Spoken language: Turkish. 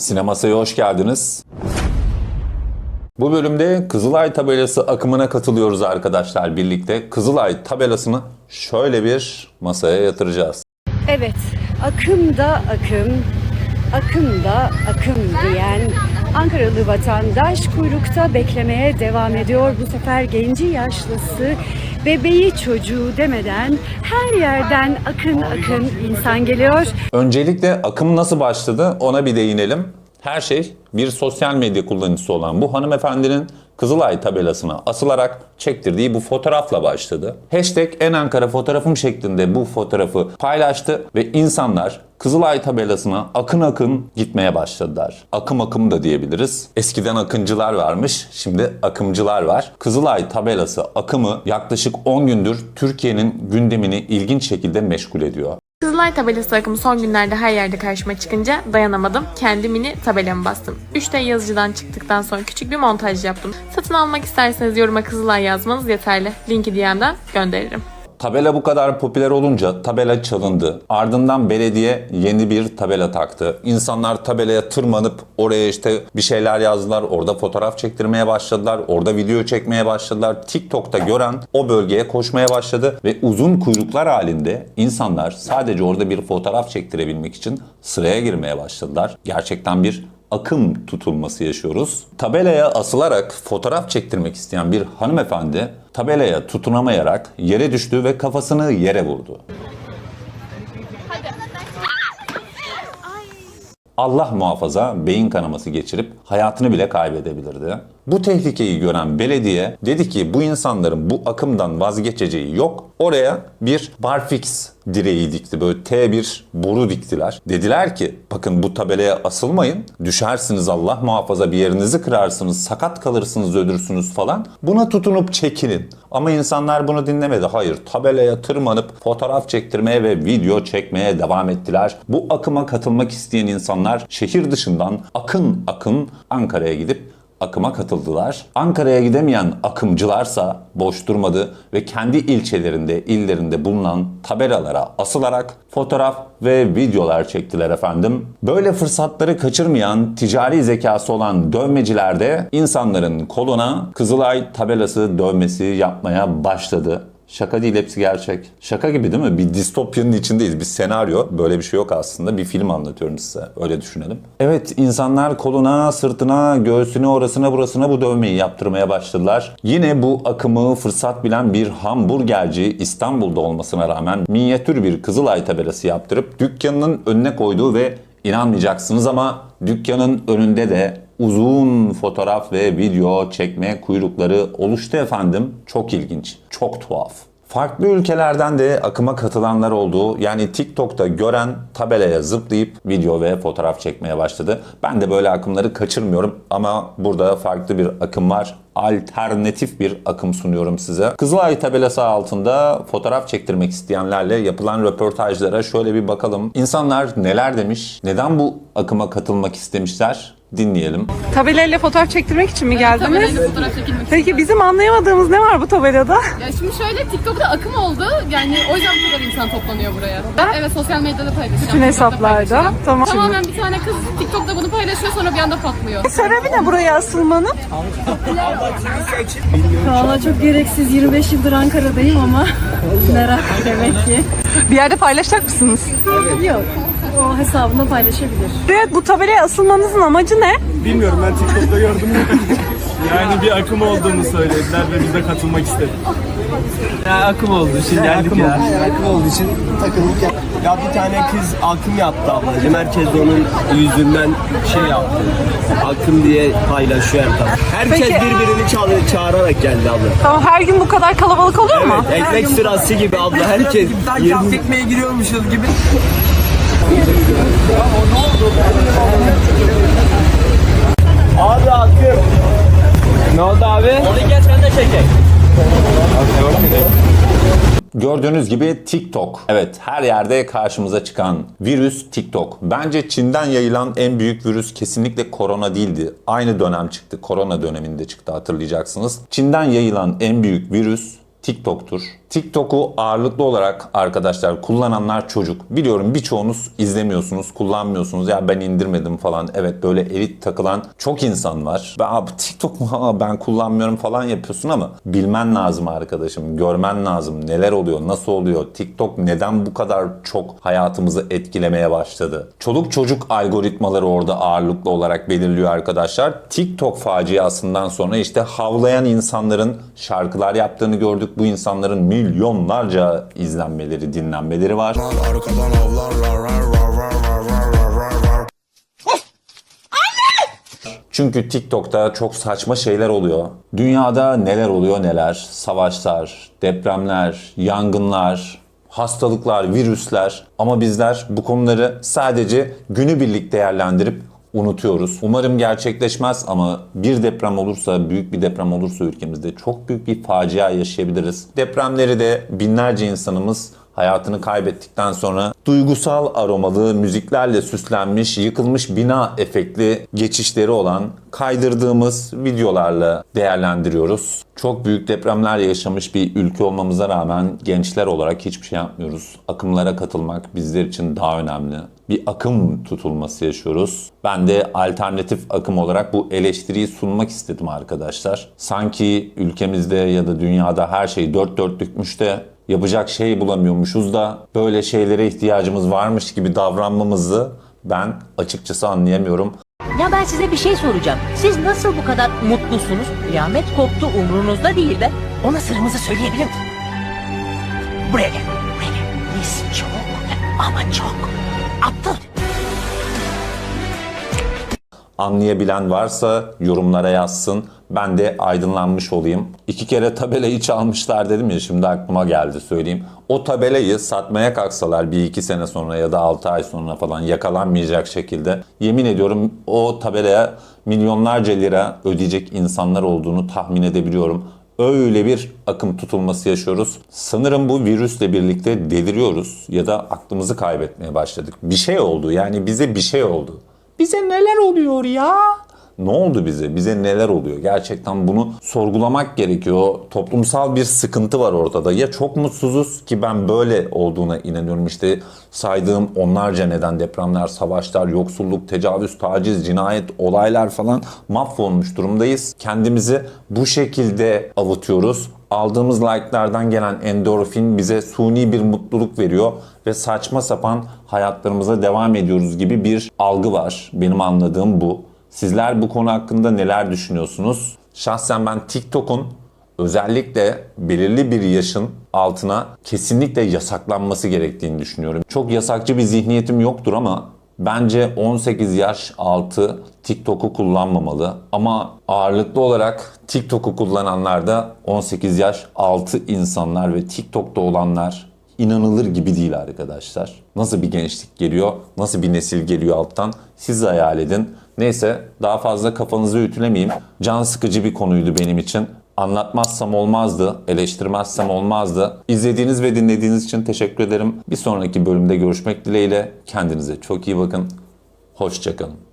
Sinemasa'ya hoş geldiniz. Bu bölümde Kızılay tabelası akımına katılıyoruz arkadaşlar birlikte. Kızılay tabelasını şöyle bir masaya yatıracağız. Evet, akım da akım, akım da akım diyen Ankaralı vatandaş kuyrukta beklemeye devam ediyor. Bu sefer genci yaşlısı, bebeği çocuğu demeden her yerden akın akın insan geliyor. Öncelikle akım nasıl başladı ona bir değinelim. Her şey bir sosyal medya kullanıcısı olan bu hanımefendinin Kızılay tabelasına asılarak çektirdiği bu fotoğrafla başladı. Hashtag en Ankara fotoğrafım şeklinde bu fotoğrafı paylaştı ve insanlar Kızılay tabelasına akın akın gitmeye başladılar. Akım akım da diyebiliriz. Eskiden akıncılar varmış, şimdi akımcılar var. Kızılay tabelası akımı yaklaşık 10 gündür Türkiye'nin gündemini ilginç şekilde meşgul ediyor. Kızılay tabelası akımı son günlerde her yerde karşıma çıkınca dayanamadım. Kendi mini tabelamı bastım. 3D yazıcıdan çıktıktan sonra küçük bir montaj yaptım. Satın almak isterseniz yoruma Kızılay yazmanız yeterli. Linki DM'den gönderirim. Tabela bu kadar popüler olunca tabela çalındı. Ardından belediye yeni bir tabela taktı. İnsanlar tabelaya tırmanıp oraya işte bir şeyler yazdılar. Orada fotoğraf çektirmeye başladılar. Orada video çekmeye başladılar. TikTok'ta gören o bölgeye koşmaya başladı ve uzun kuyruklar halinde insanlar sadece orada bir fotoğraf çektirebilmek için sıraya girmeye başladılar. Gerçekten bir akım tutulması yaşıyoruz. Tabelaya asılarak fotoğraf çektirmek isteyen bir hanımefendi tabelaya tutunamayarak yere düştü ve kafasını yere vurdu. Allah muhafaza beyin kanaması geçirip hayatını bile kaybedebilirdi. Bu tehlikeyi gören belediye dedi ki bu insanların bu akımdan vazgeçeceği yok. Oraya bir barfix direği dikti. Böyle T1 boru diktiler. Dediler ki bakın bu tabelaya asılmayın. Düşersiniz Allah muhafaza bir yerinizi kırarsınız. Sakat kalırsınız ölürsünüz falan. Buna tutunup çekinin. Ama insanlar bunu dinlemedi. Hayır tabelaya tırmanıp fotoğraf çektirmeye ve video çekmeye devam ettiler. Bu akıma katılmak isteyen insanlar şehir dışından akın akın Ankara'ya gidip akıma katıldılar. Ankara'ya gidemeyen akımcılarsa boş durmadı ve kendi ilçelerinde, illerinde bulunan tabelalara asılarak fotoğraf ve videolar çektiler efendim. Böyle fırsatları kaçırmayan ticari zekası olan dövmeciler de insanların koluna Kızılay tabelası dövmesi yapmaya başladı. Şaka değil hepsi gerçek. Şaka gibi değil mi? Bir distopyanın içindeyiz. Bir senaryo. Böyle bir şey yok aslında. Bir film anlatıyorum size. Öyle düşünelim. Evet insanlar koluna, sırtına, göğsüne, orasına, burasına bu dövmeyi yaptırmaya başladılar. Yine bu akımı fırsat bilen bir hamburgerci İstanbul'da olmasına rağmen minyatür bir Kızılay tabelası yaptırıp dükkanının önüne koyduğu ve inanmayacaksınız ama dükkanın önünde de uzun fotoğraf ve video çekme kuyrukları oluştu efendim. Çok ilginç, çok tuhaf. Farklı ülkelerden de akıma katılanlar oldu. Yani TikTok'ta gören tabelaya zıplayıp video ve fotoğraf çekmeye başladı. Ben de böyle akımları kaçırmıyorum ama burada farklı bir akım var. Alternatif bir akım sunuyorum size. Kızılay tabelası altında fotoğraf çektirmek isteyenlerle yapılan röportajlara şöyle bir bakalım. İnsanlar neler demiş? Neden bu akıma katılmak istemişler? Dinleyelim. Tabelayla fotoğraf çektirmek için mi geldiniz? Tabelayla fotoğraf çekilmek Peki bizim anlayamadığımız ne var bu tabelada? Ya şimdi şöyle TikTok'ta akım oldu. Yani o yüzden bu kadar insan toplanıyor buraya. Ben evet sosyal medyada paylaşacağım. Bütün hesaplarda. Tamam. Tamamen bir tane kız TikTok'ta bunu paylaşıyor sonra bir anda patlıyor. Sebebi ne buraya asılmanın? Valla çok gereksiz 25 yıldır Ankara'dayım ama merak demek ki. Bir yerde paylaşacak mısınız? Yok, o hesabında paylaşabilir. Evet bu tabelaya asılmanızın amacı ne? Bilmiyorum ben TikTok'ta gördüm. yani bir akım olduğunu söylediler ve biz de katılmak istedik. Ya akım oldu şimdi geldik ya. Akım olduğu için takıldık ya. Ya bir tane kız akım yaptı ablacığım. Herkes de onun yüzünden şey yaptı. Akım diye paylaşıyor her taraf. Herkes Peki. birbirini çağır, çağırarak geldi abla. Tamam her gün bu kadar kalabalık oluyor mu? Ekmek sırası gibi abla. Herkes Sanki 20 hafif ekmeğe giriyormuşuz gibi. Abi akım. Ne oldu abi? Onu geç ben de çekeyim. Gördüğünüz gibi TikTok. Evet her yerde karşımıza çıkan virüs TikTok. Bence Çin'den yayılan en büyük virüs kesinlikle korona değildi. Aynı dönem çıktı. Korona döneminde çıktı hatırlayacaksınız. Çin'den yayılan en büyük virüs TikTok'tur. TikTok'u ağırlıklı olarak arkadaşlar kullananlar çocuk. Biliyorum birçoğunuz izlemiyorsunuz, kullanmıyorsunuz. Ya ben indirmedim falan. Evet böyle elit takılan çok insan var. Ben, abi TikTok mu? Ben kullanmıyorum falan yapıyorsun ama bilmen lazım arkadaşım. Görmen lazım. Neler oluyor, nasıl oluyor? TikTok neden bu kadar çok hayatımızı etkilemeye başladı? Çoluk çocuk algoritmaları orada ağırlıklı olarak belirliyor arkadaşlar. TikTok faciasından sonra işte havlayan insanların şarkılar yaptığını gördük. Bu insanların milyonlarca izlenmeleri, dinlenmeleri var. Arkadan avlarlar rar rar rar rar rar rar rar Çünkü TikTok'ta çok saçma şeyler oluyor. Dünyada neler oluyor neler. Savaşlar, depremler, yangınlar, hastalıklar, virüsler. Ama bizler bu konuları sadece günübirlik değerlendirip unutuyoruz. Umarım gerçekleşmez ama bir deprem olursa, büyük bir deprem olursa ülkemizde çok büyük bir facia yaşayabiliriz. Depremleri de binlerce insanımız hayatını kaybettikten sonra duygusal aromalı müziklerle süslenmiş, yıkılmış bina efektli geçişleri olan kaydırdığımız videolarla değerlendiriyoruz. Çok büyük depremler yaşamış bir ülke olmamıza rağmen gençler olarak hiçbir şey yapmıyoruz. Akımlara katılmak bizler için daha önemli. Bir akım tutulması yaşıyoruz. Ben de alternatif akım olarak bu eleştiriyi sunmak istedim arkadaşlar. Sanki ülkemizde ya da dünyada her şey dört dörtlükmüş de yapacak şey bulamıyormuşuz da böyle şeylere ihtiyacımız varmış gibi davranmamızı ben açıkçası anlayamıyorum. Ya ben size bir şey soracağım. Siz nasıl bu kadar mutlusunuz? Kıyamet koptu umrunuzda değil de. Ona sırrımızı söyleyebilir misin? Buraya gel. Buraya gel. Biz çok ama çok aptal. Anlayabilen varsa yorumlara yazsın. Ben de aydınlanmış olayım. İki kere tabelayı çalmışlar dedim ya şimdi aklıma geldi söyleyeyim. O tabelayı satmaya kalksalar bir iki sene sonra ya da altı ay sonra falan yakalanmayacak şekilde yemin ediyorum o tabelaya milyonlarca lira ödeyecek insanlar olduğunu tahmin edebiliyorum. Öyle bir akım tutulması yaşıyoruz. Sanırım bu virüsle birlikte deliriyoruz ya da aklımızı kaybetmeye başladık. Bir şey oldu yani bize bir şey oldu. Bize neler oluyor ya? Ne oldu bize? Bize neler oluyor? Gerçekten bunu sorgulamak gerekiyor. Toplumsal bir sıkıntı var ortada. Ya çok mutsuzuz ki ben böyle olduğuna inanıyorum. İşte saydığım onlarca neden depremler, savaşlar, yoksulluk, tecavüz, taciz, cinayet, olaylar falan mahvolmuş durumdayız. Kendimizi bu şekilde avutuyoruz. Aldığımız like'lardan gelen endorfin bize suni bir mutluluk veriyor ve saçma sapan hayatlarımıza devam ediyoruz gibi bir algı var. Benim anladığım bu. Sizler bu konu hakkında neler düşünüyorsunuz? Şahsen ben TikTok'un özellikle belirli bir yaşın altına kesinlikle yasaklanması gerektiğini düşünüyorum. Çok yasakçı bir zihniyetim yoktur ama bence 18 yaş altı TikTok'u kullanmamalı. Ama ağırlıklı olarak TikTok'u kullananlar da 18 yaş altı insanlar ve TikTok'ta olanlar inanılır gibi değil arkadaşlar. Nasıl bir gençlik geliyor, nasıl bir nesil geliyor alttan siz hayal edin. Neyse daha fazla kafanızı ütülemeyeyim. Can sıkıcı bir konuydu benim için. Anlatmazsam olmazdı, eleştirmezsem olmazdı. İzlediğiniz ve dinlediğiniz için teşekkür ederim. Bir sonraki bölümde görüşmek dileğiyle. Kendinize çok iyi bakın. Hoşçakalın.